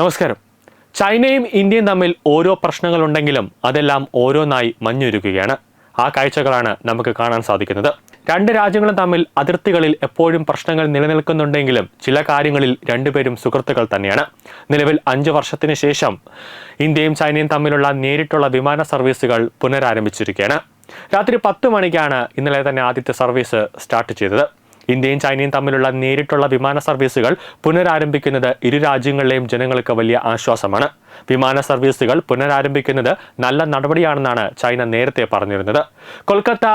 നമസ്കാരം. ചൈനയും ഇന്ത്യയും തമ്മിൽ ഓരോ പ്രശ്നങ്ങളുണ്ടെങ്കിലും അതെല്ലാം ഓരോന്നായി മഞ്ഞുരുക്കുകയാണ് ആ കാഴ്ചകളാണ് നമുക്ക് കാണാൻ സാധിക്കുന്നത്. രണ്ട് രാജ്യങ്ങളും തമ്മിൽ അതിർത്തികളിൽ എപ്പോഴും പ്രശ്നങ്ങൾ നിലനിൽക്കുന്നുണ്ടെങ്കിലും ചില കാര്യങ്ങളിൽ രണ്ടുപേരും സുഹൃത്തുക്കൾ തന്നെയാണ്. നിലവിൽ അഞ്ച് വർഷത്തിന് ശേഷം ഇന്ത്യയും ചൈനയും തമ്മിലുള്ള നേരിട്ടുള്ള വിമാന സർവീസുകൾ പുനരാരംഭിച്ചിരിക്കുകയാണ്. രാത്രി പത്ത് മണിക്കാണ് ഇന്നലെ തന്നെ ആദ്യത്തെ സർവീസ് സ്റ്റാർട്ട് ചെയ്തത്. ഇന്ത്യയും ചൈനയും തമ്മിലുള്ള നേരിട്ടുള്ള വിമാന സർവീസുകൾ പുനരാരംഭിക്കുന്നത് ഇരു രാജ്യങ്ങളിലെയും ജനങ്ങൾക്ക് വലിയ ആശ്വാസമാണ്. വിമാന സർവീസുകൾ പുനരാരംഭിക്കുന്നത് നല്ല നടപടിയാണെന്നാണ് ചൈന നേരത്തെ പറഞ്ഞിരുന്നത്. കൊൽക്കത്ത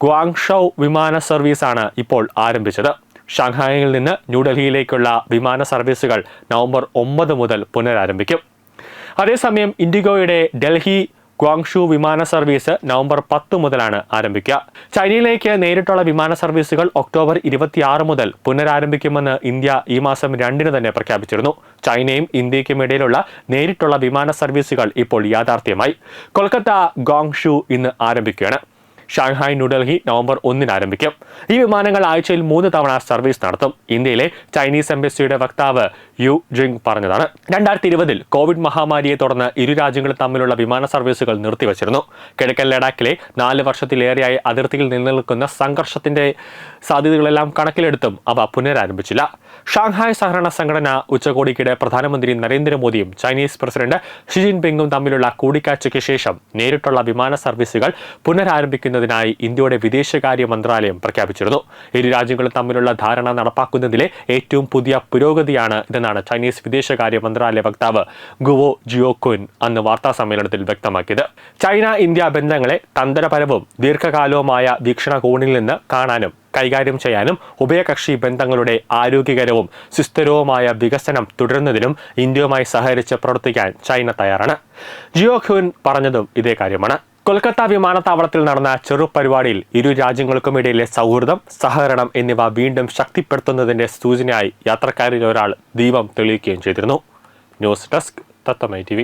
ഗ്വാങ്ഷൌ വിമാന സർവീസാണ് ഇപ്പോൾ ആരംഭിച്ചത്. ഷാങ്ഹായിൽ നിന്ന് ന്യൂഡൽഹിയിലേക്കുള്ള വിമാന സർവീസുകൾ നവംബർ ഒമ്പത് മുതൽ പുനരാരംഭിക്കും. അതേസമയം ഇൻഡിഗോയുടെ ഡൽഹി ഗ്വാങ്ഷു വിമാന സർവീസ് നവംബർ പത്ത് മുതലാണ് ആരംഭിക്കുക. ചൈനയിലേക്ക് നേരിട്ടുള്ള വിമാന സർവീസുകൾ ഒക്ടോബർ ഇരുപത്തിയാറ് മുതൽ പുനരാരംഭിക്കുമെന്ന് ഇന്ത്യ ഈ മാസം രണ്ടിന് തന്നെ പ്രഖ്യാപിച്ചിരുന്നു. ചൈനയും ഇന്ത്യയ്ക്കും ഇടയിലുള്ള നേരിട്ടുള്ള വിമാന സർവീസുകൾ ഇപ്പോൾ യാഥാർത്ഥ്യമായി. കൊൽക്കത്ത ഗോങ്ഷു ഇന്ന് ആരംഭിക്കുകയാണ്. ഷാങ്ഹായ് ന്യൂഡൽഹി നവംബർ ഒന്നിന് ആരംഭിക്കും. ഈ വിമാനങ്ങൾ ആഴ്ചയിൽ മൂന്ന് തവണ സർവീസ് നടത്തും. ഇന്ത്യയിലെ ചൈനീസ് എംബസിയുടെ വക്താവ് യു ജിങ് പറഞ്ഞതാണ്. രണ്ടായിരത്തി ഇരുപതിൽ കോവിഡ് മഹാമാരിയെ തുടർന്ന് ഇരു രാജ്യങ്ങളും തമ്മിലുള്ള വിമാന സർവീസുകൾ നിർത്തിവച്ചിരുന്നു. കിഴക്കൻ ലഡാക്കിലെ നാല് വർഷത്തിലേറെയായി അതിർത്തിയിൽ നിലനിൽക്കുന്ന സംഘർഷത്തിന്റെ സാധ്യതകളെല്ലാം കണക്കിലെടുത്തും അവ പുനരാരംഭിച്ചില്ല. ഷാങ്ഹായ് സഹകരണ സംഘടന ഉച്ചകോടിക്കിടെ പ്രധാനമന്ത്രി നരേന്ദ്രമോദിയും ചൈനീസ് പ്രസിഡന്റ് ഷി ജിൻപിങ്ങും തമ്മിലുള്ള കൂടിക്കാഴ്ചയ്ക്ക് ശേഷം നേരിട്ടുള്ള വിമാന സർവീസുകൾ പുനരാരംഭിക്കുന്നതിനായി ഇന്ത്യയുടെ വിദേശകാര്യ മന്ത്രാലയം പ്രഖ്യാപിച്ചിരുന്നു. ഇരു രാജ്യങ്ങളും തമ്മിലുള്ള ധാരണ നടപ്പാക്കുന്നതിലെ ഏറ്റവും പുതിയ പുരോഗതിയാണ് ഇതെന്നാണ് ചൈനീസ് വിദേശകാര്യ മന്ത്രാലയ വക്താവ് ഗുവോ ജിയോകുൻ അന്ന് വാർത്താ സമ്മേളനത്തിൽ വ്യക്തമാക്കിയത്. ചൈന ഇന്ത്യ ബന്ധങ്ങളെ തന്ത്രപരവും ദീർഘകാലവുമായ വീക്ഷണകോണിൽ നിന്ന് കാണാനും കൈകാര്യം ചെയ്യാനും ഉഭയകക്ഷി ബന്ധങ്ങളുടെ ആരോഗ്യകരവും സുസ്ഥിരവുമായ വികസനം തുടരുന്നതിനും ഇന്ത്യയുമായി സഹകരിച്ച് പ്രവർത്തിക്കാൻ ചൈന തയ്യാറാണ്. ജിയോ ഖ്യൂൻ പറഞ്ഞതും ഇതേ കാര്യമാണ്. കൊൽക്കത്ത വിമാനത്താവളത്തിൽ നടന്ന ചെറു പരിപാടിയിൽ ഇരു രാജ്യങ്ങൾക്കും ഇടയിലെ സൗഹൃദം സഹകരണം എന്നിവ വീണ്ടും ശക്തിപ്പെടുത്തുന്നതിന്റെ സൂചനയായി യാത്രക്കാരിൽ ഒരാൾ ദീപം തെളിയിക്കുകയും ചെയ്തിരുന്നു. News desk തത്തമൈ T